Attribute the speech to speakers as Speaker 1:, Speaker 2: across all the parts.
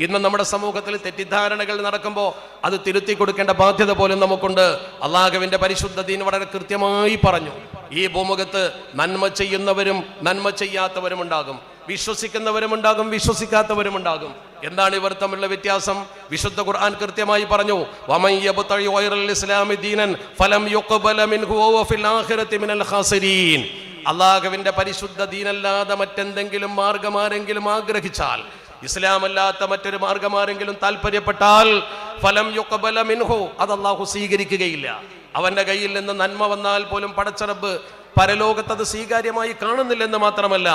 Speaker 1: ഇന്ന് നമ്മുടെ സമൂഹത്തിൽ തെറ്റിദ്ധാരണകൾ നടക്കുമ്പോൾ അത് തിരുത്തി കൊടുക്കേണ്ട ബാധ്യത പോലും നമുക്കുണ്ട്. അള്ളാഹുവിന്റെ പരിശുദ്ധ ദീൻ വളരെ കൃത്യമായി പറഞ്ഞു. ഈ ഭൂമുഖത്ത് നന്മ ചെയ്യുന്നവരും നന്മ ചെയ്യാത്തവരും ഉണ്ടാകും. വിശ്വസിക്കുന്നവരും ഉണ്ടാകും വിശ്വസിക്കാത്തവരും ഉണ്ടാകും. എന്താണ് ഇവർ തമ്മിലുള്ള വ്യത്യാസം? വിശുദ്ധ ഖുർആൻ കൃത്യമായി പറഞ്ഞു അള്ളാഹുവിന്റെ പരിശുദ്ധ ദീനല്ലാതെ മറ്റെന്തെങ്കിലും മാർഗം ആരെങ്കിലും ആഗ്രഹിച്ചാൽ ഇസ്ലാമല്ലാത്ത മറ്റൊരു മാർഗം ആരെങ്കിലും താല്പര്യപ്പെട്ടാൽ ഫലം യുക്കബല മിൻഹു അത് അള്ളാഹു സ്വീകരിക്കുകയില്ല. അവന്റെ കയ്യിൽ നിന്ന് നന്മ വന്നാൽ പോലും പടച്ചറബ് പരലോകത്ത് അത് സ്വീകാര്യമായി കാണുന്നില്ലെന്ന് മാത്രമല്ല.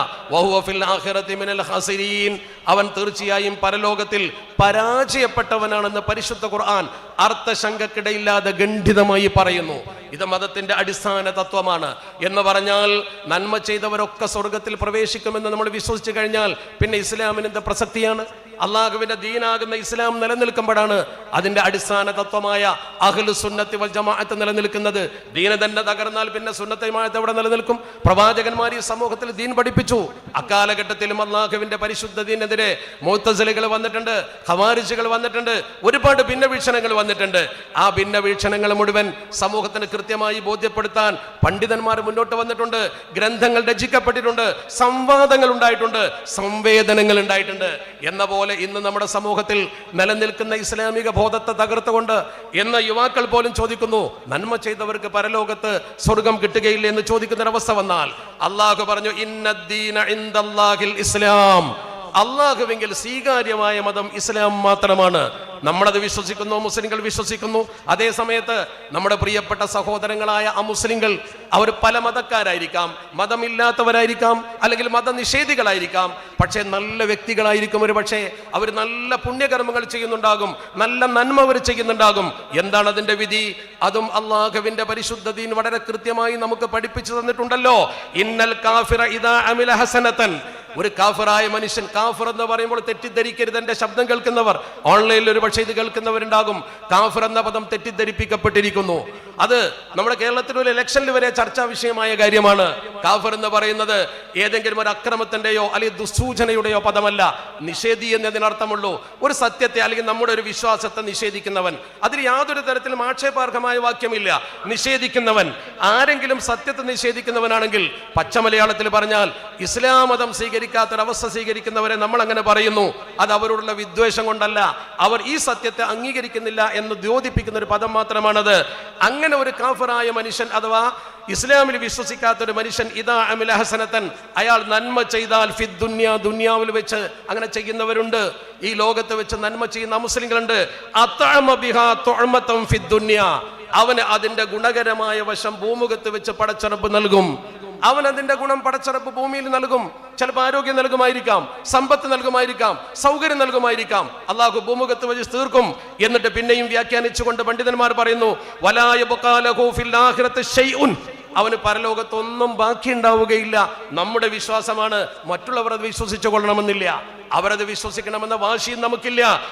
Speaker 1: അവൻ തീർച്ചയായും പരലോകത്തിൽ പരാജയപ്പെട്ടവനാണെന്ന് പരിശുദ്ധ ഖുർആൻ അർത്ഥശങ്കക്കിടയില്ലാതെ ഗണ്ഡിതമായി പറയുന്നു. ഇത് മതത്തിന്റെ അടിസ്ഥാന തത്വമാണ്. എന്ന് പറഞ്ഞാൽ നന്മ ചെയ്തവരൊക്കെ സ്വർഗത്തിൽ പ്രവേശിക്കുമെന്ന് നമ്മൾ വിശ്വസിച്ചു കഴിഞ്ഞാൽ പിന്നെ ഇസ്ലാമിന് എന്ത് പ്രസക്തിയാണ്? അള്ളാഹുവിന്റെ ദീനാകുന്ന ഇസ്ലാം നിലനിൽക്കുമ്പോഴാണ് അതിന്റെ അടിസ്ഥാന തത്വമായ അഹ്ലു സുന്നത്തി വൽ ജമാഅത്ത് നിലനിൽക്കുന്നത്. ദീന തന്നെ തകർന്നാൽ പിന്നെ സുന്നത്തെ ജമാഅത്ത് എവിടെ നിലനിൽക്കും? പ്രവാചകന്മാർ ഈ സമൂഹത്തിൽ ദീൻ പഠിപ്പിച്ചു. അക്കാലഘട്ടത്തിലും അള്ളാഹുവിന്റെ പരിശുദ്ധ ദീനെതിരെ മൂത്തസലുകൾ വന്നിട്ടുണ്ട് ഹവാരിജുകൾ വന്നിട്ടുണ്ട് ഒരുപാട് ഭിന്നവീക്ഷണങ്ങൾ വന്നിട്ടുണ്ട്. ആ ഭിന്നവീക്ഷണങ്ങൾ മുഴുവൻ സമൂഹത്തിന് കൃത്യമായി ബോധ്യപ്പെടുത്താൻ പണ്ഡിതന്മാർ മുന്നോട്ട് വന്നിട്ടുണ്ട് ഗ്രന്ഥങ്ങൾ രചിക്കപ്പെട്ടിട്ടുണ്ട് സംവാദങ്ങൾ ഉണ്ടായിട്ടുണ്ട് സംവേദനങ്ങൾ ഉണ്ടായിട്ടുണ്ട്. എന്ന പോലെ ഇന്ന് നമ്മുടെ സമൂഹത്തിൽ നിലനിൽക്കുന്ന ഇസ്ലാമിക ബോധത്തെ തകർത്തുകൊണ്ട് എന്ന യുവാക്കൾ പോലും ചോദിക്കുന്നു നന്മ ചെയ്തവർക്ക് പരലോകത്ത് സ്വർഗം കിട്ടുകയില്ല? എന്ന് ചോദിക്കുന്ന ഒരവസ്ഥ വന്നാൽ അള്ളാഹു പറഞ്ഞു ഇസ്ലാം. അള്ളാഹുവെങ്കിൽ സ്വീകാര്യമായ മതം ഇസ്ലാം മാത്രമാണ്. നമ്മളത് വിശ്വസിക്കുന്നു മുസ്ലിങ്ങൾ വിശ്വസിക്കുന്നു. അതേ സമയത്ത് നമ്മുടെ പ്രിയപ്പെട്ട സഹോദരങ്ങളായ ആ മുസ്ലിങ്ങൾ അവർ പല മതക്കാരായിരിക്കാം. മതമില്ലാത്തവരായിരിക്കാം അല്ലെങ്കിൽ മതനിഷേധികളായിരിക്കാം. പക്ഷേ നല്ല വ്യക്തികളായിരിക്കും ഒരു പക്ഷേ. അവർ നല്ല പുണ്യകർമ്മങ്ങൾ ചെയ്യുന്നുണ്ടാകും നല്ല നന്മ അവർ ചെയ്യുന്നുണ്ടാകും. എന്താണ് അതിന്റെ വിധി? അതും അള്ളാഹുവിന്റെ പരിശുദ്ധതീൻ വളരെ കൃത്യമായി നമുക്ക് പഠിപ്പിച്ചു തന്നിട്ടുണ്ടല്ലോ. ഇന്നൽ കാഫിറ ഇതാ അമില ഹസനത്തൻ ഒരു കാഫറായ മനുഷ്യൻ കാഫർ എന്ന് പറയുമ്പോൾ തെറ്റിദ്ധരിക്കരുത്. എന്റെ ശബ്ദം കേൾക്കുന്നവർ. ഓൺലൈനിൽ ഒരു പക്ഷേ ഇത് കേൾക്കുന്നവരുണ്ടാകും. കാഫർ എന്ന പദം തെറ്റിദ്ധരിപ്പിക്കപ്പെട്ടിരിക്കുന്നു. അത് നമ്മുടെ കേരളത്തിൽ ഒരു ഇലക്ഷനിൽ വരെ ചർച്ചാ വിഷയമായ കാര്യമാണ്. കാഫർ എന്ന് പറയുന്നത് ഏതെങ്കിലും ഒരു അക്രമത്തിന്റെയോ അല്ലെങ്കിൽ ദുസ്സൂചനയുടെയോ പദമല്ല. നിഷേധി എന്നതിനർത്ഥമുള്ളൂ. ഒരു സത്യത്തെ അല്ലെങ്കിൽ നമ്മുടെ ഒരു വിശ്വാസത്തെ നിഷേധിക്കുന്നവൻ. അതിൽ യാതൊരു തരത്തിലും ആക്ഷേപാർഹമായ വാക്യമില്ല. നിഷേധിക്കുന്നവൻ. ആരെങ്കിലും സത്യത്തെ നിഷേധിക്കുന്നവനാണെങ്കിൽ പച്ച മലയാളത്തിൽ പറഞ്ഞാൽ ഇസ്ലാം മതം സ്വീകരിക്കാത്തൊരവസ്ഥ സ്വീകരിക്കുന്നവരെ നമ്മൾ അങ്ങനെ പറയുന്നു. അത് അവരോടുള്ള വിദ്വേഷം കൊണ്ടല്ല. അവർ ഈ സത്യത്തെ അംഗീകരിക്കുന്നില്ല എന്ന് ദ്യോതിപ്പിക്കുന്ന ഒരു പദം മാത്രമാണത്. അങ്ങനെ ഒരു കാഫറായ മനുഷ്യൻ അഥവാ ഇസ്ലാമിൽ വിശ്വസിക്കാത്ത ഒരു മനുഷ്യൻ ഇതാ അമില ഹസനത്തൻ അയാൾ നന്മ ചെയ്താൽ ഫിദ് ദുന്യ ദുന്യാവിൽ വെച്ച് അങ്ങനെ ചെയ്യുന്നവരുണ്ട്. ഈ ലോകത്ത് വെച്ച് നന്മ ചെയ്യുന്ന മുസ്ലിങ്ങളുണ്ട്. അത്തഅമ ബിഹാ തുഅമതൻ ഫിദ് ദുന്യ. അവന് അതിന്റെ ഗുണകരമായ വശം ഭൂമുഖത്ത് വെച്ച് പടച്ചറപ്പ് നൽകും. അവൻ അതിന്റെ ഗുണം പടച്ചറപ്പ് ഭൂമിയിൽ നൽകും. ചിലപ്പോൾ ആരോഗ്യം നൽകുമായിരിക്കാം സമ്പത്ത് നൽകുമായിരിക്കാം സൗകര്യം നൽകുമായിരിക്കാം. അള്ളാഹു ഭൂമുഖത്ത് വെച്ച് തീർക്കും. എന്നിട്ട് പിന്നെയും വ്യാഖ്യാനിച്ചുകൊണ്ട് പണ്ഡിതന്മാർ പറയുന്നു അവന് പരലോകത്തൊന്നും ബാക്കിയുണ്ടാവുകയില്ല. നമ്മുടെ വിശ്വാസമാണ് മറ്റുള്ളവർ അത് വിശ്വസിച്ചു കൊള്ളണമെന്നില്ല. അവരത് വിശ്വസിക്കണമെന്ന വാശിയും നമുക്കില്ല.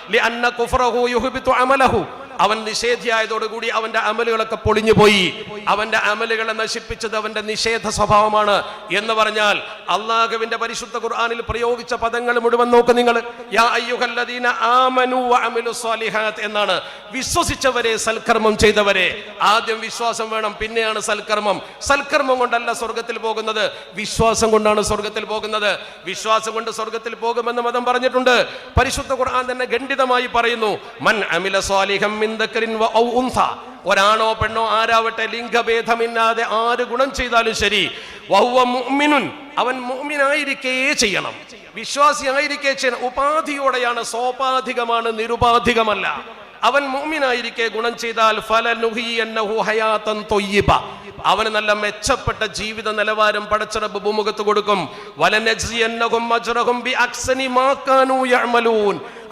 Speaker 1: അമലഹു. അവൻ നിഷേധിയായതോടുകൂടി അവന്റെ അമലുകളൊക്കെ പൊളിഞ്ഞു പോയി. അവന്റെ അമലുകളെ നശിപ്പിച്ചത് അവന്റെ നിഷേധ സ്വഭാവമാണ് എന്ന് പറഞ്ഞാൽ അള്ളാഹുവിന്റെ പരിശുദ്ധ ഖുർആാനിൽ പ്രയോഗിച്ച പദങ്ങൾ മുഴുവൻ നോക്ക് നിങ്ങൾ. എന്നാണ്. വിശ്വസിച്ചവരെ സൽക്കർമ്മം ചെയ്തവരെ. ആദ്യം വിശ്വാസം വേണം പിന്നെയാണ് സൽക്കർമ്മം. സൽക്കർമ്മം കൊണ്ടല്ല സ്വർഗത്തിൽ പോകുന്നത്. വിശ്വാസം കൊണ്ടാണ് സ്വർഗത്തിൽ പോകുന്നത്. വിശ്വാസം കൊണ്ട് സ്വർഗത്തിൽ പോകുമെന്ന് മതം പറഞ്ഞിട്ടുണ്ട്. പരിശുദ്ധ ഖുർആൻ തന്നെ ഖണ്ഡിതമായി പറയുന്നു മൻ അമില സ്വാലിഹം ഒരാണോ പെണ്ണോ ആരാവട്ടെ ലിംഗഭേദമില്ലാതെ ആര് ഗുണം ചെയ്താലും ശരി. മുഅ്മിനുൻ. അവൻ മുഅ്മിനായിരിക്കേ ചെയ്യണം. വിശ്വാസിയായിരിക്കേ ചെയ്യണം. ഉപാധിയോടെയാണ് സോപാധികമാണ് നിരുപാധികമല്ല. അവൻ മൂമിനായിരിക്കെ ഗുണം ചെയ്താൽ ഫലനുഹിയന്നഹു ഹയാതൻ തൊയ്യിബ. അവന് നല്ല മെച്ചപ്പെട്ട ജീവിത നിലവാരം പടച്ചിറപ്പ് ഭൂമുഖത്ത് കൊടുക്കും. വലനജ്സിയന്നഹും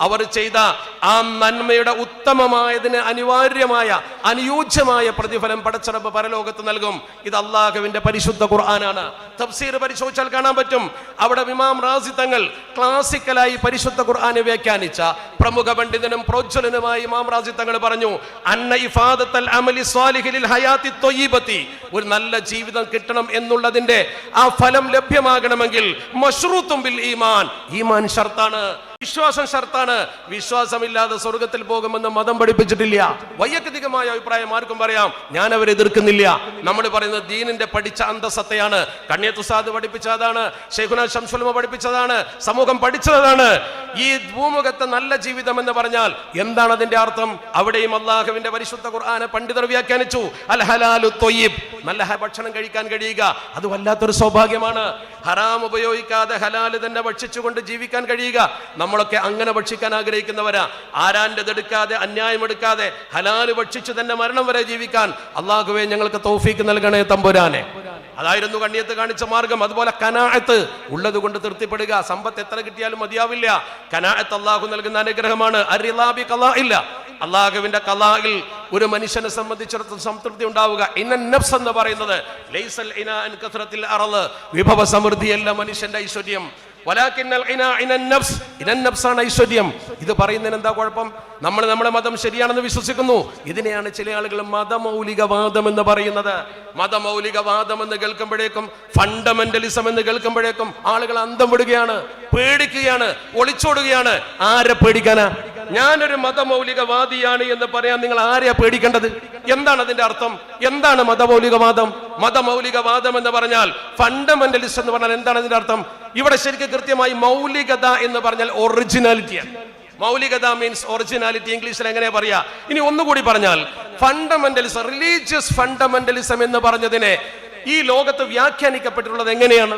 Speaker 1: അവർ ചെയ്ത ആ നന്മയുടെ ഉത്തമമായതിന് അനിവാര്യമായ അനുയോജ്യമായ പ്രതിഫലം പടച്ചറബ് പരലോകത്ത് നൽകും. ഇത് അള്ളാഹുവിന്റെ പരിശുദ്ധ ഖുർആനാണ്. തഫ്സീർ പരിശോധിച്ചാൽ കാണാൻ പറ്റും. അവിടെ ഇമാം റാസി തങ്ങൾ ക്ലാസിക്കലായി പരിശുദ്ധ ഖുർആനെ വ്യാഖ്യാനിച്ച പ്രമുഖ പണ്ഡിതനും പ്രോജ്വലനുമായി ഇമാം റാസി തങ്ങൾ പറഞ്ഞു അന്ന അമലി ഒരു നല്ല ജീവിതം കിട്ടണം എന്നുള്ളതിന്റെ ആ ഫലം ലഭ്യമാകണമെങ്കിൽ മഷ്റൂത്തും ബിൽ ഈമാൻ. ഈമാൻ ഷർത്താണ്. വിശ്വാസം ഷർത്താണ്. വിശ്വാസമില്ലാതെ സ്വർഗത്തിൽ പോകുമെന്ന് മതം പഠിപ്പിച്ചിട്ടില്ല. വൈയക്തികമായ അഭിപ്രായം ആർക്കും പറയാം. ഞാൻ അവരെ എതിർക്കുന്നില്ല. നമ്മൾ പറയുന്നത് ദീനിന്റെ പഠിച്ച അന്തസത്തയാണ് കണ്യത്തുസാദ് തുസാദ് പഠിപ്പിച്ചതാണ് ഷെയ്ഖുന ഷംസുൽമ പഠിപ്പിച്ചതാണ്. സമൂഹം പഠിച്ചതാണ്. ഈ ഭൂമുഖത്തെ നല്ല ജീവിതം എന്ന് പറഞ്ഞാൽ എന്താണ് അതിന്റെ അർത്ഥം? അവിടെയും അള്ളാഹുവിന്റെ പരിശുദ്ധ ഖുർആന പണ്ഡിതർ വ്യാഖ്യാനിച്ചു. അൽ ഹലാലു തൊയ്യിബ്. നല്ല ഭക്ഷണം കഴിക്കാൻ കഴിയുക. അത് വല്ലാത്തൊരു സൗഭാഗ്യമാണ്. ഹറാം ഉപയോഗിക്കാതെ ഹലാൽ തന്നെ ഭക്ഷിച്ചുകൊണ്ട് ജീവിക്കാൻ കഴിയുക. നമ്മളൊക്കെ അങ്ങനെ ഭക്ഷിക്കാൻ ആഗ്രഹിക്കുന്നവരാ. ആരാന്റെ എടുക്കാതെ അന്യായം എടുക്കാതെ ഹലാൽ ഭക്ഷിച്ചു തന്നെ മരണം വരെ ജീവിക്കാൻ അള്ളാഹുവെ ഞങ്ങൾക്ക് തൗഫീക്ക് നൽകണേ തമ്പുരാനെ. അതായിരുന്നു കണ്ണിയത്ത് കാണിച്ച മാർഗം. അതുപോലെ കനാഅത്ത് ഉള്ളത് കൊണ്ട് തൃപ്തിപ്പെടുക. സമ്പത്ത് എത്ര കിട്ടിയാലും മതിയാവില്ല. കനാഅത്ത് അള്ളാഹു നൽകുന്ന അനുഗ്രഹമാണ്. അരിലാബി കലാ ഇല്ല അള്ളാഹുവിന്റെ കലായിൽ ഒരു മനുഷ്യനെ സംബന്ധിച്ചിടത്തോളം സംതൃപ്തി ഉണ്ടാവുക. ഇന്ന നഫ്സ് എന്ന് പറയുന്നത് ലൈസൽ അൻ വിഭവ സമൃദ്ധിയല്ല മനുഷ്യന്റെ ഐശ്വര്യം. ഐശ്വര്യം. ഇത് പറയുന്നതിന് എന്താ കുഴപ്പം? നമ്മൾ നമ്മുടെ മതം ശരിയാണെന്ന് വിശ്വസിക്കുന്നു. ഇതിനെയാണ് ചില ആളുകൾ മതമൗലികവാദം എന്ന് പറയുന്നത്. മതമൗലികവാദം എന്ന് കേൾക്കുമ്പോഴേക്കും ഫണ്ടമെന്റലിസം എന്ന് കേൾക്കുമ്പോഴേക്കും ആളുകൾ അന്തം വിടുകയാണ് പേടിക്കുകയാണ് ഒളിച്ചോടുകയാണ്. ആരെ പേടിക്കാനാ? ഞാനൊരു മതമൗലികവാദിയാണ് എന്ന് പറയാൻ നിങ്ങൾ ആരെയാ പേടിക്കേണ്ടത്? എന്താണ് അതിന്റെ അർത്ഥം? എന്താണ് മതമൗലികവാദം? മതമൗലികവാദം എന്ന് പറഞ്ഞാൽ ഫണ്ടമെന്റലിസ്റ്റ് എന്ന് പറഞ്ഞാൽ എന്താണ് അതിന്റെ അർത്ഥം? ഇവിടെ ശരിക്കും കൃത്യമായി മൗലികത എന്ന് പറഞ്ഞാൽ ഒറിജിനാലിറ്റിയാണ് മൗലികത മീൻസ് ഒറിജിനാലിറ്റി ഇംഗ്ലീഷിൽ എങ്ങനെ പറയാ? ഇനി ഒന്നുകൂടി പറഞ്ഞാൽ ഫണ്ടമെന്റലിസം റിലീജിയസ് ഫണ്ടമെന്റലിസം എന്ന് പറഞ്ഞതിനെ ഈ ലോകത്ത് വ്യാഖ്യാനിക്കപ്പെട്ടിട്ടുള്ളത് എങ്ങനെയാണ്?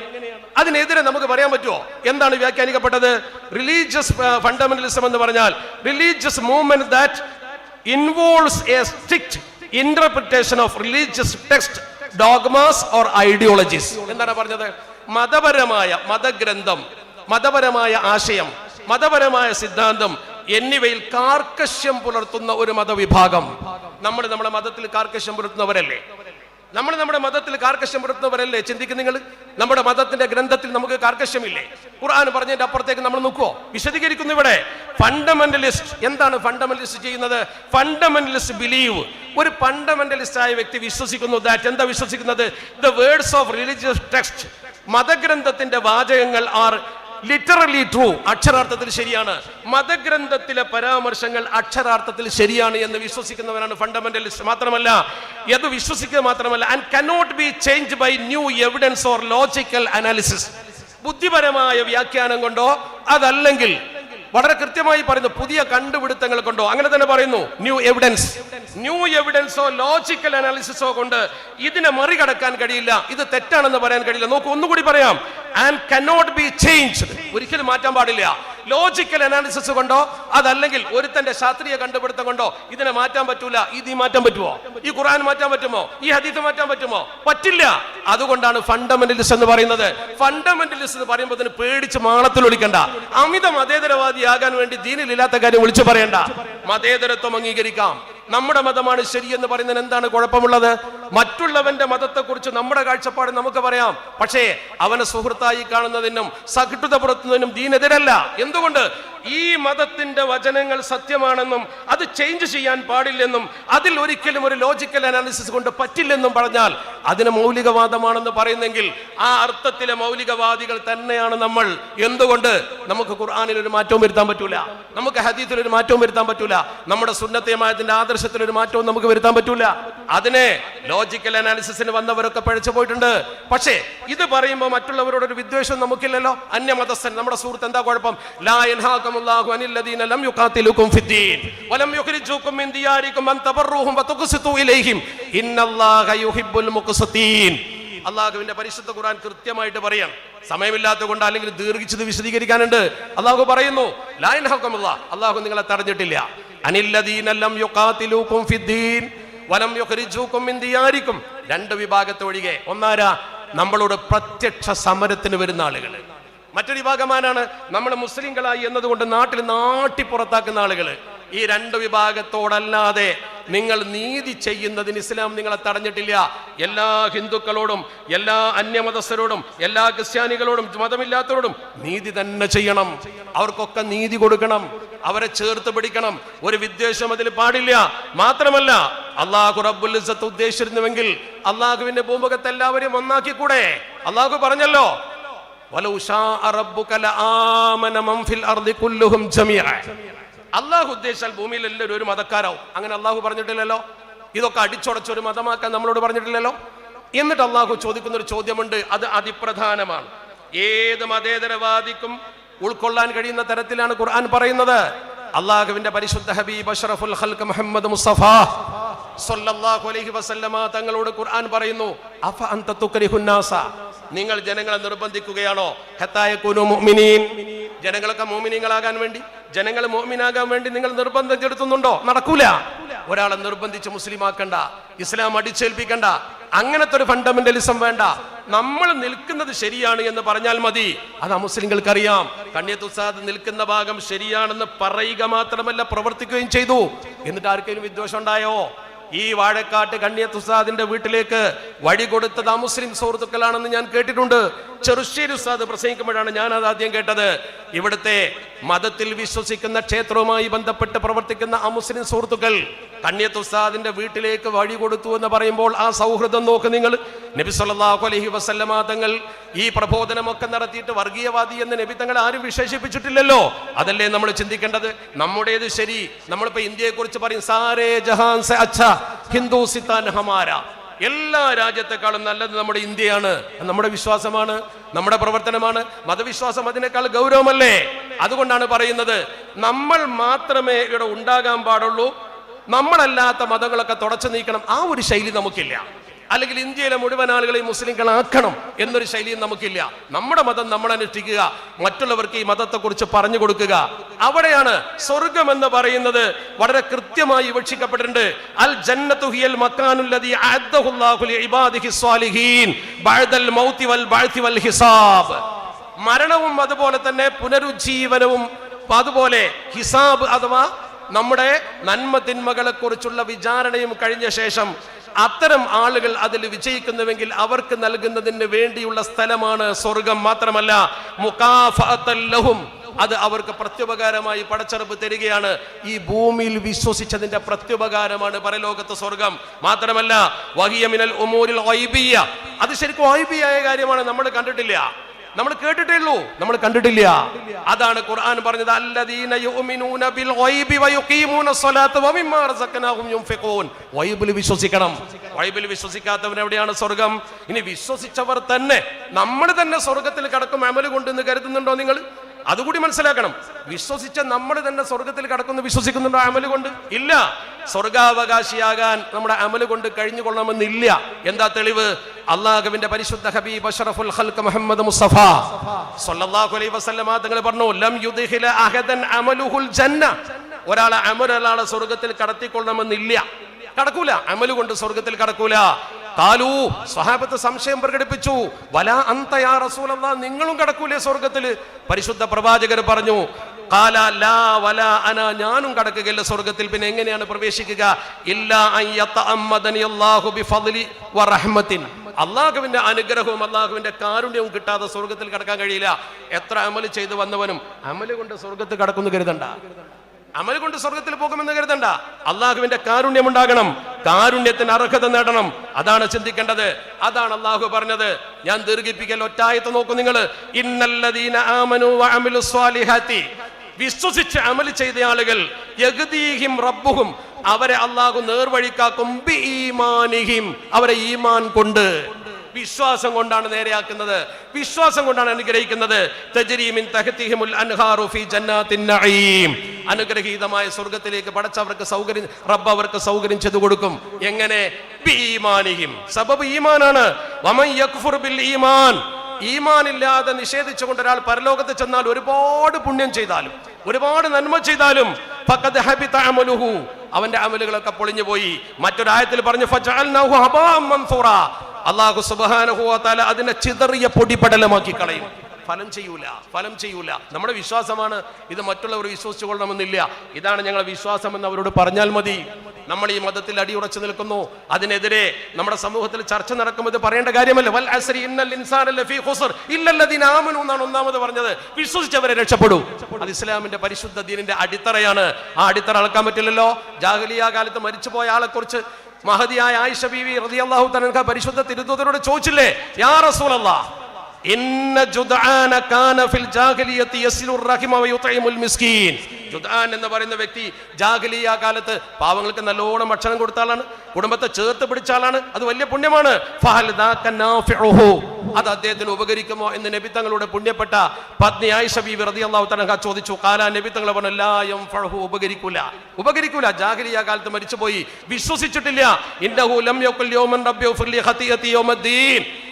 Speaker 1: അതിനെതിരെ നമുക്ക് പറയാൻ പറ്റുമോ എന്താണ് വ്യാഖ്യാനിക്കപ്പെട്ടത്? റിലീജിയസ് ഫണ്ടമെന്റലിസം എന്ന് പറഞ്ഞാൽ religious movement that involves a strict interpretation of religious text dogmas or ideologies എന്താണ് പറഞ്ഞത്? മതപരമായ മതഗ്രന്ഥം മതപരമായ ആശയം മതപരമായ സിദ്ധാന്തം എന്നിവയിൽ കാർക്കശ്യം പുലർത്തുന്ന ഒരു മതവിഭാഗം. നമ്മൾ നമ്മുടെ മതത്തിൽ കാർക്കശ്യം പുലർത്തുന്നവരല്ലേ? നമ്മൾ നമ്മുടെ മതത്തിൽ കാർക്കശ്യം പുലർത്തുന്നവരല്ലേ? ചിന്തിക്കുന്ന നിങ്ങൾ. നമ്മുടെ മതത്തിന്റെ ഗ്രന്ഥത്തിൽ നമുക്ക് കാർക്കശ്യമില്ലേ? ഖുർആൻ പറഞ്ഞതിന്റെ അപ്പുറത്തേക്ക് നമ്മൾ നോക്കുവോ? വിശദീകരിക്കുന്നു ഇവിടെ. ഫണ്ടമെന്റലിസ്റ്റ് എന്താണ് ഫണ്ടമെന്റലിസ്റ്റ് ചെയ്യുന്നത്? ഫണ്ടമെന്റലിസ്റ്റ് ബിലീവ് ഒരു ഫണ്ടമെന്റലിസ്റ്റ് ആയ വ്യക്തി വിശ്വസിക്കുന്നു. ദാറ്റ് എന്താ വിശ്വസിക്കുന്നത്? The words of religious text മതഗ്രന്ഥത്തിന്റെ വാചകങ്ങൾ ആർ ലിറ്ററലി ട്രൂ അക്ഷരാർത്ഥത്തിൽ ശരിയാണ്. മതഗ്രന്ഥത്തിലെ പരാമർശങ്ങൾ അക്ഷരാർത്ഥത്തിൽ ശരിയാണ് എന്ന് വിശ്വസിക്കുന്നവരാണ് ഫണ്ടമെന്റലിസ്റ്റ് മാത്രമല്ല എന്ന് വിശ്വസിക്കുക മാത്രമല്ല and cannot be change by new evidence or logical analysis ബുദ്ധിപരമായ വ്യാഖ്യാനം കൊണ്ടോ അതല്ലെങ്കിൽ വളരെ കൃത്യമായി പറയുന്നു പുതിയ കണ്ടുപിടുത്തങ്ങൾ കൊണ്ടോ. അങ്ങനെ തന്നെ പറയുന്നു ന്യൂ എവിഡൻസ് ന്യൂ എവിഡൻസോ ലോജിക്കൽ അനാലിസിസോ കൊണ്ട് ഇതിനെ മറികടക്കാൻ കഴിയില്ല. ഇത് തെറ്റാണെന്ന് പറയാൻ കഴിയില്ല. നോക്കൂ ഒന്നുകൂടി പറയാം. ആൻഡ് കനോട്ട് ബി ചേഞ്ച് ഒരിക്കലും മാറ്റാൻ പാടില്ല. ലോജിക്കൽ അനാലിസിസ് കൊണ്ടോ അതല്ലെങ്കിൽ ഒരുത്തന്റെ ശാസ്ത്രീയ കണ്ടുപിടുത്തം കൊണ്ടോ ഇതിനെ മാറ്റാൻ പറ്റൂല? ഇത് മാറ്റാൻ പറ്റുമോ? ഈ ഖുറാൻ മാറ്റാൻ പറ്റുമോ? ഈ ഹദീസ് മാറ്റാൻ പറ്റുമോ? പറ്റില്ല. അതുകൊണ്ടാണ് ഫണ്ടമെന്റലിസ്റ്റ് എന്ന് പറയുന്നത്. ഫണ്ടമെന്റലിസ്റ്റ് എന്ന് പറയുമ്പോൾ അതിന് പേടിച്ച് മാളത്തിൽ ഒളിക്കണ്ട. അമിത മതേതരവാദിയാകാൻ വേണ്ടി ദീനിലില്ലാത്ത കാര്യം വിളിച്ചു പറയണ്ട. മതേതരത്വം അംഗീകരിക്കാം. നമ്മുടെ മതമാണ് ശരിയെന്ന് പറയുന്നതിന് എന്താണ് കുഴപ്പമുള്ളത്? മറ്റുള്ളവന്റെ മതത്തെക്കുറിച്ച് നമ്മുടെ കാഴ്ചപ്പാട് നമുക്ക് പറയാം. പക്ഷേ അവനെ സുഹൃത്തായി കാണുന്നതിനും സഹിഷ്ണുത പുറത്തുന്നതിനും ദീനെതിരല്ല. എന്തുകൊണ്ട്? ഈ മതത്തിന്റെ വചനങ്ങൾ സത്യമാണെന്നും അത് ചേഞ്ച് ചെയ്യാൻ പാടില്ലെന്നും അതിൽ ഒരിക്കലും ഒരു ലോജിക്കൽ അനാലിസിസ് കൊണ്ട് പറ്റില്ലെന്നും പറഞ്ഞാൽ അതിന് മൗലികവാദമാണെന്ന് പറയുന്നെങ്കിൽ ആ അർത്ഥത്തിലെ മൗലികവാദികൾ തന്നെയാണ് നമ്മൾ. എന്തുകൊണ്ട്? നമുക്ക് ഖുർആാനിൽ ഒരു മാറ്റവും വരുത്താൻ പറ്റൂല. നമുക്ക് ഹദീത്തിൽ ഒരു മാറ്റവും വരുത്താൻ പറ്റൂല. നമ്മുടെ സുന്നത്തേമായതിന്റെ ആദർശത്തിൽ ഒരു മാറ്റവും നമുക്ക് വരുത്താൻ പറ്റൂല. അതിനെ ലോജിക്കൽ അനാലിസിസിന് വന്നവരൊക്കെ പഴിച്ചു പോയിട്ടുണ്ട്. പക്ഷേ ഇത് പറയുമ്പോൾ മറ്റുള്ളവരോട് ഒരു വിദ്വേഷം നമുക്കില്ലല്ലോ. അന്യമതസ്ഥൻ നമ്മുടെ സുഹൃത്ത് എന്താ കുഴപ്പം? അള്ളാഹുവിന്റെ പരിശുദ്ധ ഖുർആൻ കൃത്യമായിട്ട് പറയാം സമയമില്ലാത്ത കൊണ്ട് അല്ലെങ്കിൽ ദീർഘിച്ചത് വിശദീകരിക്കാനുണ്ട്. അള്ളാഹു പറയുന്നു ലായൻ ഹക്കമുള്ള അള്ളാഹു നിങ്ങളെ തടഞ്ഞിട്ടില്ല. അനില്ലദീനല്ലം യുക്കാത്തിലൂക്കും ഫിദ്ദീൻ. വലം ദിയാരിക്കും. രണ്ട് വിഭാഗത്തെ ഒഴികെ. ഒന്നാരാ? നമ്മളോട് പ്രത്യക്ഷ സമരത്തിന് വരുന്ന ആളുകൾ. മറ്റൊരു വിഭാഗമാരാണ് നമ്മൾ മുസ്ലിങ്ങളായി എന്നതുകൊണ്ട് നാട്ടിൽ നാട്ടി പുറത്താക്കുന്ന ആളുകൾ. ഈ രണ്ട് വിഭാഗത്തോടല്ലാതെ നിങ്ങൾ നീതി ചെയ്യുന്നതിന് ഇസ്ലാം നിങ്ങളെ തടഞ്ഞിട്ടില്ല. എല്ലാ ഹിന്ദുക്കളോടും എല്ലാ അന്യമതസ്ഥരോടും എല്ലാ ക്രിസ്ത്യാനികളോടും മതമില്ലാത്തവരോടും നീതി തന്നെ ചെയ്യണം. അവർക്കൊക്കെ നീതി കൊടുക്കണം. അവരെ ചേർത്ത് പിടിക്കണം. ഒരു വിദ്വേഷം അതിൽ പാടില്ല. മാത്രമല്ല അള്ളാഹു റബ്ബുൽ ഇസ്സത്ത് ഉദ്ദേശിച്ചിരുന്നുവെങ്കിൽ അള്ളാഹുവിന്റെ ഭൂമുഖത്ത് എല്ലാവരെയും ഒന്നാക്കിക്കൂടെ? അള്ളാഹു പറഞ്ഞല്ലോ വലൗ ശാഅ റബ്ബുക ലആമന മൻ ഫിൽ അർദി കുല്ലുഹും ജമീഅ അള്ളാഹു ഉദ്ദേശിച്ചാൽ ഭൂമിയിൽ എല്ലാവരും ഒരു മതക്കാരാവും. അങ്ങനെ അള്ളാഹു പറഞ്ഞിട്ടില്ലല്ലോ? ഇതൊക്കെ അടിച്ചുടച്ച് ഒരു മതമാക്കാൻ നമ്മളോട് പറഞ്ഞിട്ടില്ലല്ലോ? എന്നിട്ട് അള്ളാഹു ചോദിക്കുന്ന ഒരു ചോദ്യമുണ്ട്. അത് അതിപ്രധാനമാണ്. ഏത് മതേതരവാദിക്കും ഉൾക്കൊള്ളാൻ കഴിയുന്ന തരത്തിലാണ് ഖുർആൻ പറയുന്നത്? അള്ളാഹുവിന്റെ പരിശുദ്ധ ഹബീബ് അഷ്റഫുൽ ഹൽക്ക് മുഹമ്മദ് മുസ്തഫ സല്ലല്ലാഹു അലൈഹി വസല്ലമ തങ്ങളോട് ഖുർആൻ പറയുന്നു അഫ അൻത തുക്രിഹുന്നാസ നിങ്ങൾ ജനങ്ങളെ നിർബന്ധിക്കുകയാണോ? ഹത്തായ കുനു മുഅ്മിനീൻ. ജനങ്ങളൊക്കെ മുഅ്മിനീങ്ങളാകാൻ വേണ്ടി ജനങ്ങൾ മോമിനാകാൻ വേണ്ടി നിങ്ങൾ നിർബന്ധിച്ചെടുത്തുന്നുണ്ടോ? നടക്കൂല. ഒരാളെ നിർബന്ധിച്ച് മുസ്ലിം ആക്കണ്ട ഇസ്ലാം അടിച്ചേൽപ്പിക്കണ്ട അങ്ങനത്തെ ഒരു ഫണ്ടമെന്റലിസം വേണ്ട. നമ്മൾ നിൽക്കുന്നത് ശരിയാണ് എന്ന് പറഞ്ഞാൽ മതി. അത് മുസ്ലിങ്ങൾക്കറിയാം കണ്യത്തുസാദ് നിൽക്കുന്ന ഭാഗം ശരിയാണെന്ന് പറയുക മാത്രമല്ല പ്രവർത്തിക്കുകയും ചെയ്തു. എന്നിട്ട് ആർക്കെങ്കിലും വിദ്വേഷം ഉണ്ടായോ? ഈ വാഴക്കാട്ട് കണ്യത്തുസാദിന്റെ വീട്ടിലേക്ക് വഴി കൊടുത്തത് ആ മുസ്ലിം സുഹൃത്തുക്കളാണെന്ന് ഞാൻ കേട്ടിട്ടുണ്ട്. ചെറുശ്ശേരി ഉസ്താദ് പ്രസംഗിക്കുമ്പോഴാണ് ഞാൻ അത് ആദ്യം കേട്ടത്. ഇവിടുത്തെ മതത്തിൽ വിശ്വസിക്കുന്ന ക്ഷേത്രവുമായി ബന്ധപ്പെട്ട് പ്രവർത്തിക്കുന്ന ആ മുസ്ലിം സുഹൃത്തുക്കൾ കണ്യത്തുസാദിന്റെ വീട്ടിലേക്ക് വഴി കൊടുത്തു എന്ന് പറയുമ്പോൾ ആ സൗഹൃദം നോക്ക് നിങ്ങൾ. നബി സല്ലാഹു അലഹി വസല്ലമ തങ്ങൾ ഈ പ്രബോധനമൊക്കെ നടത്തിയിട്ട് വർഗീയവാദി എന്ന് നബി തങ്ങൾ ആരും വിശേഷിപ്പിച്ചിട്ടില്ലല്ലോ. അതല്ലേ നമ്മൾ ചിന്തിക്കേണ്ടത്? നമ്മുടേത് ശരി. നമ്മളിപ്പോ ഇന്ത്യയെ കുറിച്ച് പറയും സാരേ ജഹാൻ സെ ഹിന്ദു സിത്താൻ ഹമാര. എല്ലാ രാജ്യത്തെക്കാളും നല്ലത് നമ്മുടെ ഇന്ത്യയാണ്. നമ്മുടെ വിശ്വാസമാണ് നമ്മുടെ പ്രവർത്തനമാണ്. മതവിശ്വാസം അതിനേക്കാൾ ഗൗരവമല്ലേ? അതുകൊണ്ടാണ് പറയുന്നത് നമ്മൾ മാത്രമേ ഇവിടെ ഉണ്ടാകാൻ പാടുള്ളൂ നമ്മളല്ലാത്ത മതങ്ങളൊക്കെ തുടച്ചു നീക്കണം. ആ ഒരു ശൈലി നമുക്കില്ല. അല്ലെങ്കിൽ ഇന്ത്യയിലെ മുഴുവൻ ആളുകളെയും മുസ്ലിങ്ങളാക്കണം എന്നൊരു ശൈലിയും നമുക്കില്ല. നമ്മുടെ മതം നമ്മൾ അനുഷ്ഠിക്കുക മറ്റുള്ളവർക്ക് ഈ മതത്തെക്കുറിച്ച് പറഞ്ഞു കൊടുക്കുക. അവിടെയാണ് സ്വർഗം എന്ന് പറയുന്നത് വളരെ കൃത്യമായി വിവക്ഷിക്കപ്പെട്ടിട്ടുണ്ട്. അൽ ജന്നത്തു ഹിയൽ ബഅദൽ മൗതി വൽ ബഅത്തി വൽ ഹിസാബ്. മരണവും അതുപോലെ തന്നെ പുനരുജ്ജീവനവും അതുപോലെ ഹിസാബ് അഥവാ നമ്മുടെ നന്മ തിന്മകളെ കുറിച്ചുള്ള വിചാരണയും കഴിഞ്ഞ ശേഷം അത്തരം ആളുകൾ അതിൽ വിജയിക്കുന്നുവെങ്കിൽ അവർക്ക് നൽകുന്നതിന് വേണ്ടിയുള്ള സ്ഥലമാണ് സ്വർഗം മാത്രമല്ല. മുകാഫഅത്തൻ ലഹും. അത് അവർക്ക് പ്രത്യുപകാരമായി പടച്ചെറുപ്പ് തരികയാണ്. ഈ ഭൂമിയിൽ വിശ്വസിച്ചതിന്റെ പ്രത്യുപകാരമാണ് പരലോകത്ത് സ്വർഗം മാത്രമല്ല. വഹിയ മിനൽ ഉമൂരിൽ ഗൈബിയ്യ. അത് ശരിക്കും കാര്യമാണ്. നമ്മൾ കണ്ടിട്ടില്ല. നമ്മൾ കേട്ടിട്ടേ ഉള്ളൂ നമ്മൾ കണ്ടിട്ടില്ല. അതാണ് ഖുർആൻ പറഞ്ഞത് ബിൽ ഗൈബി വിശ്വസിക്കണം. ഗൈബിൽ വിശ്വസിക്കാത്തവൻ എവിടെയാണ് സ്വർഗം? ഇനി വിശ്വസിച്ചവർ തന്നെ. നമ്മൾ തന്നെ സ്വർഗത്തിൽ കടക്കും അമൽ കൊണ്ടെന്ന് കരുതുന്നുണ്ടോ നിങ്ങൾ? അതുകൂടി മനസ്സിലാക്കണം. വിശ്വസിച്ച നമ്മൾ തന്നെ സ്വർഗത്തിൽ കടക്കുന്നു വിശ്വസിക്കുന്നുണ്ടോ അമൽ കൊണ്ട്? ഇല്ല. സ്വർഗാവകാശിയാകാൻ നമ്മുടെ അമൽ കൊണ്ട് കഴിഞ്ഞു കൊള്ളണമെന്നില്ല എന്താ തെളിവ്? അള്ളാഹുവിന്റെ പരിശുദ്ധ ഹബീബ് അഷ്റഫുൽ ഖൽക്ക് മുഹമ്മദ് മുസ്തഫ. സല്ലല്ലാഹു അലൈഹി വസല്ലമ തങ്ങൾ പറഞ്ഞു ലം യുദ്ഖില അഹദൻ അമലുഹുൽ ജന്ന. ഒരാളെ അമൽ സ്വർഗത്തിൽ കടത്തിക്കൊള്ളണമെന്നില്ല. കടക്കൂല. അമൽ കൊണ്ട് സ്വർഗത്തിൽ കടക്കൂല. കാലു സ്വഹാബത്ത് സംശയം പ്രകടിപ്പിച്ചു. വല അന്തയാ റസൂലല്ലാ നിങ്ങളും കടക്കൂലേ സ്വർഗത്തിൽ പരിശുദ്ധ പ്രവാചകർ പറഞ്ഞു കാല ലാ വല അന ഞാനും കടക്കുകയില്ല സ്വർഗത്തിൽ പിന്നെ എങ്ങനെയാണ് പ്രവേശിക്കുക? അള്ളാഹുവിന്റെ അനുഗ്രഹവും അള്ളാഹുവിന്റെ കാരുണ്യവും കിട്ടാതെ സ്വർഗത്തിൽ കടക്കാൻ കഴിയില്ല. എത്ര അമൽ ചെയ്തു വന്നവനും അമൽ കൊണ്ട് സ്വർഗത്തിൽ കടക്കുന്നു കരുതണ്ട. അമൽ കൊണ്ട് സ്വർഗത്തിൽ പോകുമെന്ന് കരുതണ്ട. അള്ളാഹുവിന്റെ കാരുണ്യം ഉണ്ടാകണം. കാരുണ്യത്തിന് അർഹത നേടണം. അതാണ് ചിന്തിക്കേണ്ടത്. അതാണ് അള്ളാഹു പറഞ്ഞത്. ഞാൻ ദീർഘിപ്പിക്കൽ ഒറ്റായത്ത് നോക്കൂ നിങ്ങൾ. ഇന്നല്ലദീന വിശ്വസിച്ച് അമൽ ചെയ്ത ആളുകൾ യഗദീഹിം റബ്ബുഹും അവരെ അള്ളാഹു നേർവഴിക്കാക്കും ബി ഈമാനിഹിം. അവരെ ഈമാൻ കൊണ്ട്. വിശ്വാസം കൊണ്ടാണ് നേരെയാക്കുന്നത്. വിശ്വാസം കൊണ്ടാണ് അനുഗ്രഹിക്കുന്നത്. തജ്രീമിൻ തഹത്തിഹിമുൽ അൻഹാറു ഫീ ജന്നാത്തിൻ നഈം. അനുഗ്രഹീതമായ സ്വർഗത്തിലേക്ക് പടച്ചവർക്ക് സൗകര്യം റബ്ബ് അവർക്ക് സൗകര്യം ചെയ്തു കൊടുക്കും. എങ്ങനെ? സബബ് ഈമാനാണ്. ഈമാൻ. നിഷേധിച്ചുകൊണ്ട് ഒരാൾ പരലോകത്ത് ചെന്നാൽ ഒരുപാട് പുണ്യം ചെയ്താലും ഒരുപാട് നന്മ ചെയ്താലും അവന്റെ അമലുകളൊക്കെ പൊളിഞ്ഞു പോയി. മറ്റൊരായത്തിൽ പറഞ്ഞു അള്ളാഹു തആല അതിനെ ചിതറിയ പൊടിപടലമാക്കി കളയും. ഫലം ചെയ്യൂല ഫലം ചെയ്യൂല. നമ്മുടെ വിശ്വാസമാണ് ഇത് മറ്റുള്ളവർ വിശ്വസിച്ചു കൊള്ളണമെന്നില്ല ഇതാണ് ഞങ്ങളുടെ വിശ്വാസം എന്ന് അവരോട് പറഞ്ഞാൽ മതി. നമ്മൾ ഈ മതത്തിൽ അടി ഉറച്ചു നിൽക്കുന്നു. അതിനെതിരെ നമ്മുടെ സമൂഹത്തിൽ ചർച്ച നടക്കുമ്പോൾ ഇത് പറയേണ്ട കാര്യമല്ല. വൽ ഇന്നൽ ഒന്നാമത് പറഞ്ഞത്. വിശ്വസിച്ചവരെ രക്ഷപ്പെടൂ. അത് ഇസ്ലാമിന്റെ പരിശുദ്ധ ദീനിന്റെ അടിത്തറയാണ്. ആ അടിത്തറ അളക്കാൻ പറ്റില്ലല്ലോ. ജാഹലിയ കാലത്ത് മരിച്ചുപോയ ആളെ കുറിച്ച് മഹതിയായ ആയിഷ ബീവി റളിയല്ലാഹു തആല പരിശുദ്ധ തിരുദൂതരോട് ചോദിച്ചില്ലേ? യാ റസൂലല്ലാഹ് ഇന്ന ജുദ്ആന കാന ഫിൽ ജാഹിലിയത്തി യസ്ലുർ റഹിമ വയുത്ഇമുൽ മിസ്കീൻ ജുദ്ആൻ എന്ന് പറയുന്ന വ്യക്തി ജാഹിലിയ കാലത്ത് പാവങ്ങൾക്ക് നല്ലോണം ഭക്ഷണം കൊടുത്ത ആളാണ്. കുടുംബത്തെ ചേർത്ത് പിടിച്ച ആളാണ്. അത് വലിയ പുണ്യമാണ്. അത് അദ്ദേഹത്തിന് ഉപകരിക്കുമോ എന്ന് നബി തങ്ങളുടെ പുണ്യപ്പെട്ട പത്നി ആയിഷ ബീവി റളിയല്ലാഹു തആല ചോദിച്ചു. കാല നബി തങ്ങളെ പറഞ്ഞു യംഫഉഹു ഉപകരിക്കൂല. ഉപകരിക്കൂല. ആ കാലത്ത് മരിച്ചുപോയി. വിശ്വസിച്ചിട്ടില്ല. ലം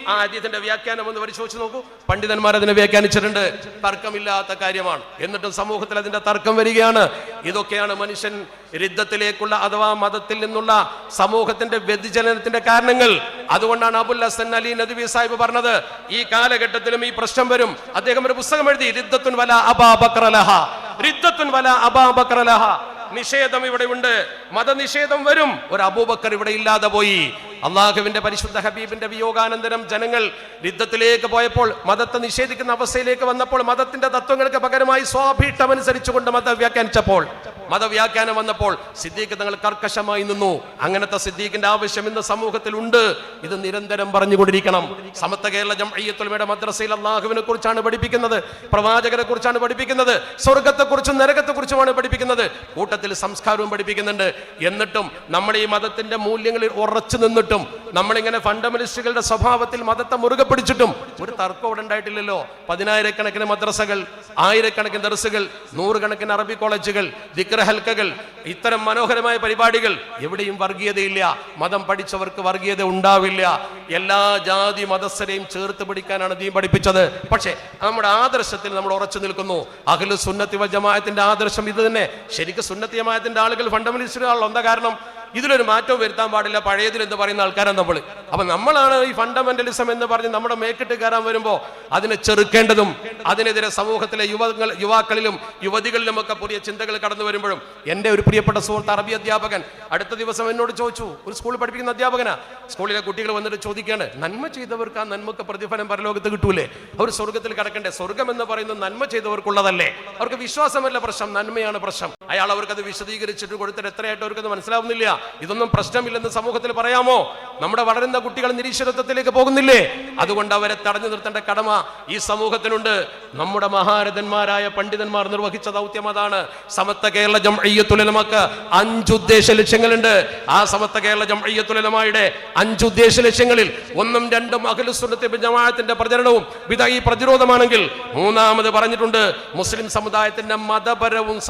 Speaker 1: ആ ആദ്യത്തിന്റെ വ്യാഖ്യാനം ഒന്ന് പരിശോധിച്ച് നോക്കൂ. പണ്ഡിതന്മാർ അതിനെ വ്യാഖ്യാനിച്ചിട്ടുണ്ട്. തർക്കമില്ലാത്ത കാര്യമാണ്. എന്നിട്ടും സമൂഹത്തിൽ അതിന്റെ തർക്കം വരികയാണ് ഇതൊക്കെയാണ് മനുഷ്യൻ രിദ്ധത്തിലേക്കുള്ള അഥവാ മതത്തിൽ നിന്നുള്ള സമൂഹത്തിന്റെ വ്യതിചലനത്തിന്റെ കാരണങ്ങൾ. അതുകൊണ്ടാണ് അബുൽ ഹസൻ അലി നദ്വി സാഹിബ് പറഞ്ഞത് ഈ കാലഘട്ടത്തിലും ഈ പ്രശ്നം വരും. അദ്ദേഹം ഒരു പുസ്തകം എഴുതി വല വല നിഷേധം ഇവിടെ ഉണ്ട്. മതനിഷേധം വരും. ഒരു അബൂബക്കർ ഇവിടെ ഇല്ലാതെ പോയി. അള്ളാഹുവിന്റെ പരിശുദ്ധ ഹബീബിന്റെ വിയോഗാനന്തരം ജനങ്ങൾ യുദ്ധത്തിലേക്ക് പോയപ്പോൾ മതത്തെ നിഷേധിക്കുന്ന അവസ്ഥയിലേക്ക് വന്നപ്പോൾ മതത്തിന്റെ തത്വങ്ങൾക്ക് പകരമായി സ്വാഭീഷ്ടമനുസരിച്ചുകൊണ്ട് മതം വ്യാഖ്യാനിച്ചപ്പോൾ മതവ്യാഖ്യാനം വന്നപ്പോൾ സിദ്ദീഖ് തങ്ങൾ കർക്കശമായി നിന്നു. അങ്ങനത്തെ സിദ്ദീഖിന്റെ ആവശ്യം ഇന്ന് സമൂഹത്തിൽ ഉണ്ട് ഇത് നിരന്തരം പറഞ്ഞുകൊണ്ടിരിക്കണം. സമത്ത കേരള ജംഅയ്യത്തുൽമയുടെ മദ്രസയിൽ അള്ളാഹുവിനെ കുറിച്ചാണ് പഠിപ്പിക്കുന്നത്. പ്രവാചകരെ കുറിച്ചാണ് പഠിപ്പിക്കുന്നത്. സ്വർഗത്തെ കുറിച്ചും നരകത്തെ കുറിച്ചുമാണ് പഠിപ്പിക്കുന്നത്. കൂട്ടത്തിൽ സംസ്കാരവും പഠിപ്പിക്കുന്നുണ്ട്. എന്നിട്ടും നമ്മൾ ഈ മതത്തിന്റെ മൂല്യങ്ങളിൽ ഉറച്ചു നിന്നിട്ടും നമ്മളിങ്ങനെ ഫണ്ടമെന്റലിസ്റ്റുകളുടെ സ്വഭാവത്തിൽ മതത്തെ മുറുകെ പിടിച്ചിട്ടും ഒരു തർക്കം ഇവിടെ ഉണ്ടായിട്ടില്ലല്ലോ. പതിനായിരക്കണക്കിന് മദ്രസകൾ ആയിരക്കണക്കിന് ദർസുകൾ നൂറുകണക്കിന് അറബി കോളേജുകൾ ദിക്ര ഹൽക്കകൾ ഇത്തരം മനോഹരമായ പരിപാടികൾ എവിടെയും വർഗീയതയില്ല. മതം പഠിച്ചവർക്ക് വർഗീയത ഉണ്ടാവില്ല. എല്ലാ ജാതി മതസ്ഥരെയും ചേർത്ത് പിടിക്കാനാണ് ദീൻ പഠിപ്പിച്ചത്. പക്ഷേ നമ്മുടെ ആദർശത്തിൽ നമ്മൾ ഉറച്ചു നിൽക്കുന്നു. അഖിലു സുന്നത്തി വജമായത്തിന്റെ ആദർശം ഇത് തന്നെ. ശരിക്കും സുന്നത്തി ജമാഅത്തിന്റെ ആളുകൾ ഫണ്ടമെന്റലിസ്റ്റുകളാണല്ലോ എന്താ കാരണം? ഇതിലൊരു മാറ്റവും വരുത്താൻ പാടില്ല. പഴയതിൽ എന്ന് പറയുന്ന ആൾക്കാരാണ് നമ്മൾ അപ്പൊ നമ്മളാണ് ഈ ഫണ്ടമെന്റലിസം എന്ന് പറഞ്ഞ് നമ്മുടെ മേക്കിട്ട് കയറാൻ വരുമ്പോൾ അതിനെ ചെറുക്കേണ്ടതും അതിനെതിരെ സമൂഹത്തിലെ യുവങ്ങൾ യുവാക്കളിലും യുവതികളിലും ഒക്കെ പുതിയ ചിന്തകൾ കടന്നു വരുമ്പോഴും എന്റെ ഒരു പ്രിയപ്പെട്ട സുഹൃത്ത് അറബി അധ്യാപകൻ അടുത്ത ദിവസം എന്നോട് ചോദിച്ചു ഒരു സ്കൂളിൽ പഠിപ്പിക്കുന്ന അധ്യാപകനാ? സ്കൂളിലെ കുട്ടികൾ വന്നിട്ട് ചോദിക്കുകയാണ് നന്മ ചെയ്തവർക്ക് ആ നന്മക്ക് പ്രതിഫലം പരലോകത്ത് കിട്ടൂലേ? അവർ സ്വർഗത്തിൽ കിടക്കണ്ടേ? സ്വർഗം എന്ന് പറയുന്നത് നന്മ ചെയ്തവർക്കുള്ളതല്ലേ? അവർക്ക് വിശ്വാസമല്ല പ്രശ്നം നന്മയാണ് പ്രശ്നം. അയാൾ അവർക്കത് വിശദീകരിച്ചിട്ട് കൊടുത്തിട്ട് എത്രയായിട്ട് അവർക്കത് മനസ്സിലാവുന്നില്ല. ഇതൊന്നും പ്രശ്നമില്ലെന്ന് സമൂഹത്തിൽ പറയാമോ? നമ്മുടെ വളരുന്ന കുട്ടികൾ നിരീശ്വരത്വത്തിലേക്ക് പോകുന്നില്ലേ? അതുകൊണ്ട് അവരെ തടഞ്ഞു നിർത്തേണ്ട കടമ ഈ സമൂഹത്തിനുണ്ട്. നമ്മുടെ മഹാരഥന്മാരായ പണ്ഡിതന്മാർ നിർവഹിച്ച ദൗത്യം അതാണ്. സമത്ത കേരള ജംഅയ്യത്തുലമക്ക് അഞ്ച് ഉദ്ദേശ ലക്ഷ്യങ്ങളുണ്ട്. ആ സമത്ത കേരള ജംഅയ്യത്തുലമയുടെ അഞ്ച് ഉദ്ദേശ ലക്ഷ്യങ്ങളിൽ ഒന്നും രണ്ടും അഖിലുസുന്നത്തി ജമാഅത്തിന്റെ പ്രചരണവും വിധ പ്രതിരോധമാണെങ്കിൽ മൂന്നാമത് പറഞ്ഞിട്ടുണ്ട് മുസ്ലിം സമുദായത്തിന്റെ മതപരവും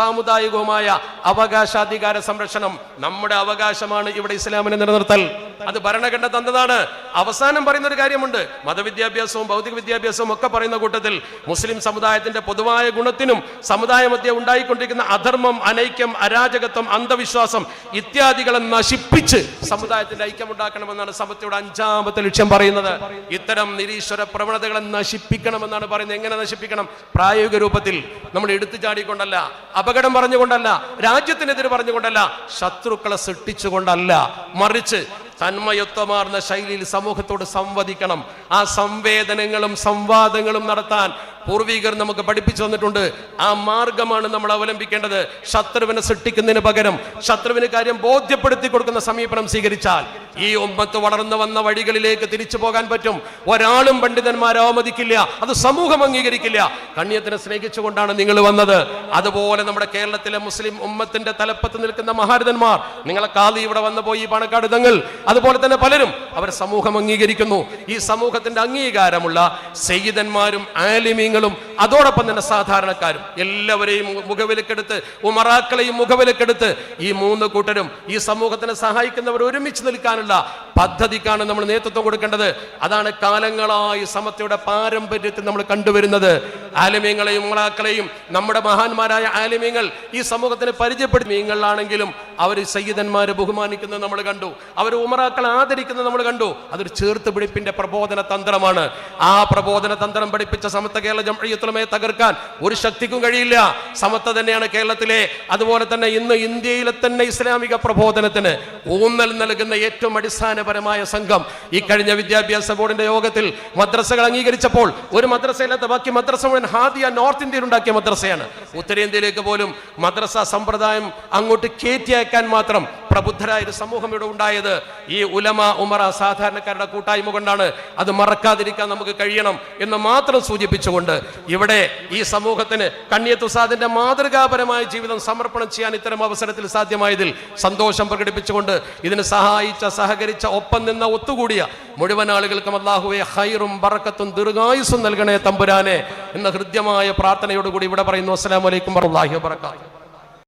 Speaker 1: സാമുദായികവുമായ അവകാശാധികാര സംരക്ഷണം നമ്മുടെ അവകാശമാണ് ഇവിടെ ഇസ്ലാമിനെ നിലനിർത്തൽ. അത് ഭരണഘടന തന്നതാണ്. അവസാനം പറയുന്ന ഒരു കാര്യമുണ്ട്. മതവിദ്യാഭ്യാസവും ഭൗതിക വിദ്യാഭ്യാസവും ഒക്കെ പറയുന്ന കൂട്ടത്തിൽ മുസ്ലിം സമുദായത്തിന്റെ പൊതുവായ ഗുണത്തിനും സമുദായ മധ്യ ഉണ്ടായിക്കൊണ്ടിരിക്കുന്ന അധർമ്മം അനൈക്യം അരാജകത്വം അന്ധവിശ്വാസം ഇത്യാദികളെ നശിപ്പിച്ച് സമുദായത്തിന്റെ ഐക്യം ഉണ്ടാക്കണമെന്നാണ് സമത്വയുടെ അഞ്ചാമത്തെ ലക്ഷ്യം പറയുന്നത്. ഇത്തരം നിരീശ്വര പ്രവണതകളെ നശിപ്പിക്കണമെന്നാണ് പറയുന്നത്. എങ്ങനെ നശിപ്പിക്കണം? പ്രായോഗിക രൂപത്തിൽ. നമ്മൾ എടുത്തു ചാടിക്കൊണ്ടല്ല അപകടം പറഞ്ഞുകൊണ്ടല്ല രാജ്യത്തിനെതിരെ പറഞ്ഞുകൊണ്ടല്ല ശത്രുക്കളെ സൃഷ്ടിച്ചുകൊണ്ടല്ല മറിച്ച് തന്മയത്വമാർന്ന ശൈലിയിൽ സമൂഹത്തോട് സംവദിക്കണം. ആ സംവേദനങ്ങളും സംവാദങ്ങളും നടത്താൻ പൂർവീകർ നമുക്ക് പഠിപ്പിച്ചു തന്നിട്ടുണ്ട്. ആ മാർഗമാണ് നമ്മൾ അവലംബിക്കേണ്ടത്. ശത്രുവിനെ സൃഷ്ടിക്കുന്നതിന് പകരം ശത്രുവിന് കാര്യം ബോധ്യപ്പെടുത്തി കൊടുക്കുന്ന സമീപനം സ്വീകരിച്ചാൽ ഈ ഒമ്പത്ത് വളർന്നു വന്ന വഴികളിലേക്ക് തിരിച്ചു പോകാൻ പറ്റും. ഒരാളും പണ്ഡിതന്മാരെ അവമതിക്കില്ല അത് സമൂഹം അംഗീകരിക്കില്ല. കണ്യത്തിനെ സ്നേഹിച്ചുകൊണ്ടാണ് നിങ്ങൾ വന്നത്. അതുപോലെ നമ്മുടെ കേരളത്തിലെ മുസ്ലിം ഉമ്മത്തിന്റെ തലപ്പത്ത് നിൽക്കുന്ന മഹാരഥന്മാർ നിങ്ങളെ കാതി ഇവിടെ വന്നു പോയി പാണക്കാട് തങ്ങൾ. അതുപോലെ തന്നെ പലരും അവർ സമൂഹം അംഗീകരിക്കുന്നു. ഈ സമൂഹത്തിന്റെ അംഗീകാരമുള്ള സയ്യിദന്മാരും ആലിമീങ്ങളും അതോടൊപ്പം തന്നെ സാധാരണക്കാരും എല്ലാവരെയും മുഖവിലക്കെടുത്ത് ഉമറാക്കളെയും മുഖവിലക്കെടുത്ത് ഈ മൂന്ന് കൂട്ടരും ഈ സമൂഹത്തിനെ സഹായിക്കുന്നവർ ഒരുമിച്ച് നിൽക്കാനുള്ള പദ്ധതിക്കാണ് നമ്മൾ നേതൃത്വം കൊടുക്കേണ്ടത്. അതാണ് കാലങ്ങളായി സമത്വയുടെ പാരമ്പര്യത്തിൽ നമ്മൾ കണ്ടുവരുന്നത്. ആലിമ്യങ്ങളെയും ഉമറാക്കളെയും നമ്മുടെ മഹാന്മാരായ ആലിമീങ്ങൾ ഈ സമൂഹത്തിന് പരിചയപ്പെടുത്തി മീങ്ങളാണെങ്കിലും അവർ സയ്യിദന്മാരെ ബഹുമാനിക്കുന്നത് നമ്മൾ കണ്ടു. അവർ ഉമറാക്കളെ ആദരിക്കുന്നത് നമ്മൾ കണ്ടു. അതൊരു ചേർത്ത് പിടിപ്പിന്റെ പ്രബോധന തന്ത്രമാണ്. ആ പ്രബോധന തന്ത്രം പഠിപ്പിച്ച സമത്ത കേരള ജംഅയ്യത്തുലമയെ തകർക്കാൻ ഒരു ശക്തിക്കും കഴിയില്ല. സമത്ത തന്നെയാണ് കേരളത്തിലെ അതുപോലെ തന്നെ ഇന്ന് ഇന്ത്യയിലെ തന്നെ ഇസ്ലാമിക പ്രബോധനത്തിന് ഊന്നൽ നൽകുന്ന ഏറ്റവും അടിസ്ഥാനപരമായ സംഘം. ഈ കഴിഞ്ഞ വിദ്യാഭ്യാസ ബോർഡിന്റെ യോഗത്തിൽ മദ്രസകൾ അംഗീകരിച്ചപ്പോൾ ഒരു മദ്രസയില്ലാത്ത ബാക്കി മദ്രസ ഹാദിയ നോർത്ത് ഇന്ത്യയിൽ ഉണ്ടാക്കിയ മദ്രസയാണ്. ഉത്തരേന്ത്യയിലേക്ക് പോലും മദ്രസ സമ്പ്രദായം അങ്ങോട്ട് കയറ്റി അയക്കാൻ മാത്രം പ്രബുദ്ധരായ ഒരു സമൂഹം ഇവിടെ ഉണ്ടായത്. ഈ ഉലമ ഉമറ സാധാരണക്കാരുടെ കൂട്ടായ്മ കൊണ്ടാണ്. അത് മറക്കാതിരിക്കാൻ നമുക്ക് കഴിയണം എന്ന് മാത്രം സൂചിപ്പിച്ചുകൊണ്ട് ഇവിടെ ഈ സമൂഹത്തിന് കണ്ണിയത്തുസാദിന്റെ മാതൃകാപരമായ ജീവിതം സമർപ്പണം ചെയ്യാൻ ഇത്തരം അവസരത്തിൽ സാധ്യമായതിൽ സന്തോഷം പ്രകടിപ്പിച്ചുകൊണ്ട് ഇതിന് സഹായിച്ച സഹകരിച്ച ഒപ്പം നിന്ന ഒത്തുകൂടിയ മുഴുവൻ ആളുകൾക്കും അള്ളാഹുവെ ഹൈറും ബറക്കത്തും ദീർഘായുസും നൽകണേ തമ്പുരാനെ. ഹൃദ്യമായ പ്രാർത്ഥനയോടുകൂടി ഇവിടെ പറയുന്നു അസ്സലാമലൈക്കും വറഹ്മത്തുള്ളാഹി വബറകാതുഹു.